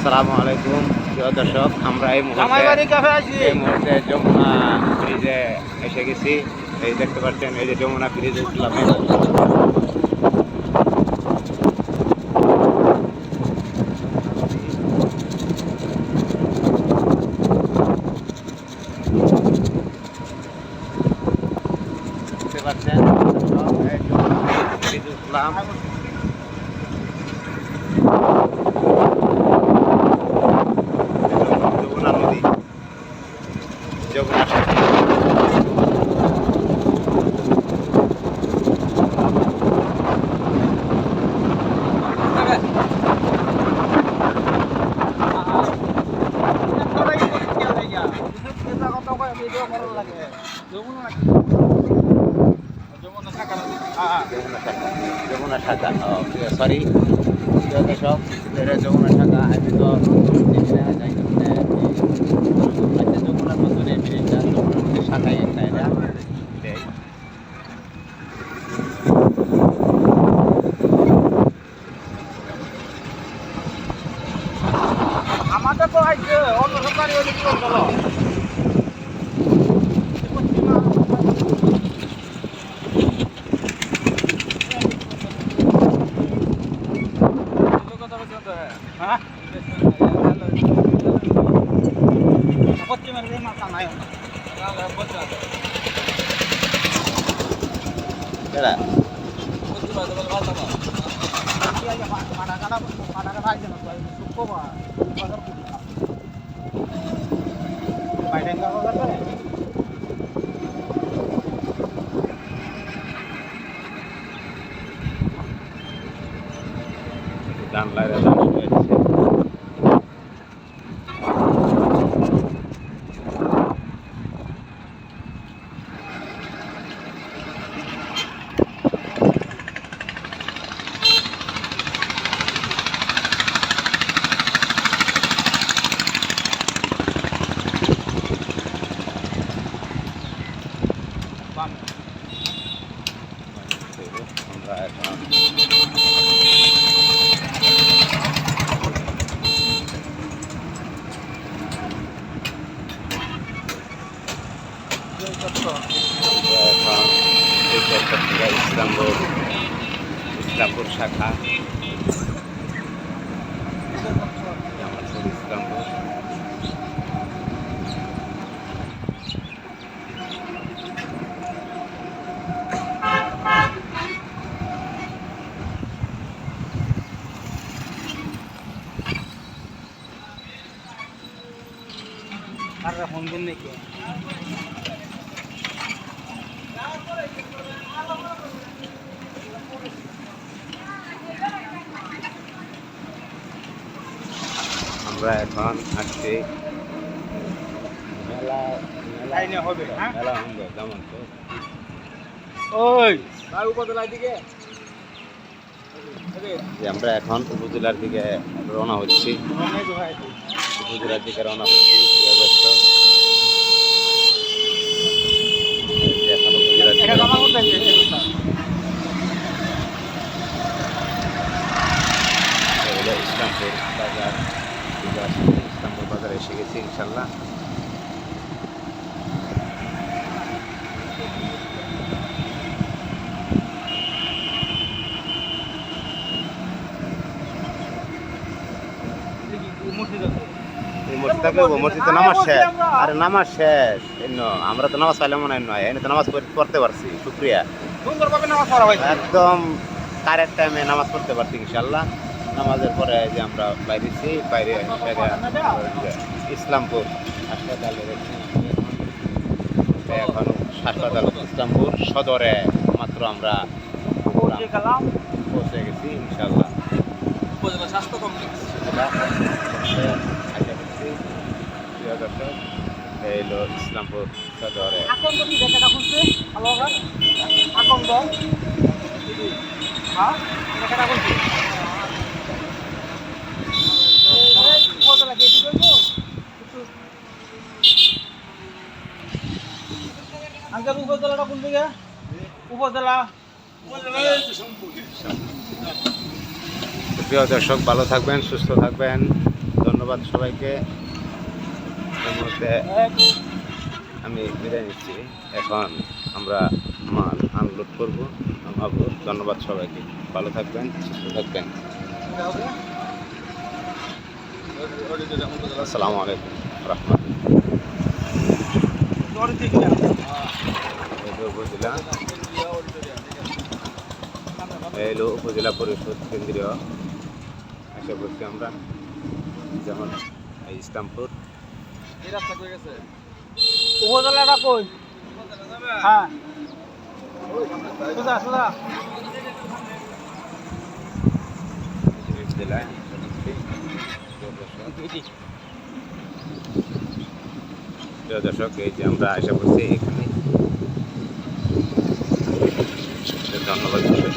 আসসালামু আলাইকুম। প্রিয় দর্শক আমরা এই মুহূর্তে এই যমুনা ব্রিজে এসে গেছি। এই দেখতে পাচ্ছেন এই যে যমুনা ব্রিজে উঠলাম। দেখতে পাচ্ছেন উঠলাম যমুনা নদী যমুনা সেতু। যমুনা শাখা সরি দর্শক এটা যমুনা শাখা আমি তো যাই আচ্ছা মতন এই ব্রিজটা আমাদের তো আইসে অন্য সরকারি দিকে এরা কাটা ইসলামপুর শাখা। আর ফোন আমরা এখন আসছি। মেলা হবে, হ্যাঁ? মেলা হবে তো? ওই। উপজেলার দিকে? আমরা এখন উপজেলার দিকে রওনা হচ্ছি। উপজেলার দিকে রওনা হচ্ছি প্রিয় দর্শক। এই যে এখন উপজেলার দিকে রওনা হচ্ছি। এই হলো ইসলামপুর বাজার ঠিক আছে, ইসলামপুর বাজারে এসে গেছি ইনশাল্লাহ এই মসজিদে নামাজ শেষ। আরে নামাজ শেষ। আমরা তো নামাজ পাইলাম মনে হয় নয় এনে তো নামাজ পড়তে পারছি শুক্রিয়া। সুন্দরভাবে নামাজ পড়া হয়েছে। একদম কারেক্ট টাইমে নামাজ পড়তে পারছি ইনশাল্লাহ নামাজের পরে যে আমরা বাইরেছি বাইরে ইসলামপুর। হাসপাতালে এখন হাসপাতাল ইসলামপুর সদরে মাত্র আমরা পৌঁছে গেছি ইনশাল্লাহ উপজেলা স্বাস্থ্য কমপ্লেক্স। সেটা হচ্ছে আশা করছি প্রিয় দর্শক এই হলো ইসলামপুর সদরে। কি খুলছে হ্যাঁ খুলছে উপজেলা গেটি করব আঙ্কেল উপজেলা প্রিয় দর্শক, ভালো থাকবেন, সুস্থ থাকবেন। ধন্যবাদ সবাইকে। আমি বিদায় নিচ্ছি। এখন আমরা মাল আনলোড করব ধন্যবাদ সবাইকে। ভালো থাকবেন, সুস্থ থাকবেন। আসসালামু আলাইকুম রহমান উপজেলা এই হলো উপজেলা পরিষদ কেন্দ্রীয়। আশা করছি আমরা যেমন ইসলামপুর। উপজেলাটা কই? হ্যাঁ। সোজা সোজা। জেলায় প্রিয় দর্শক এই যে আমরা আশা করছি এখানে। ধন্যবাদ।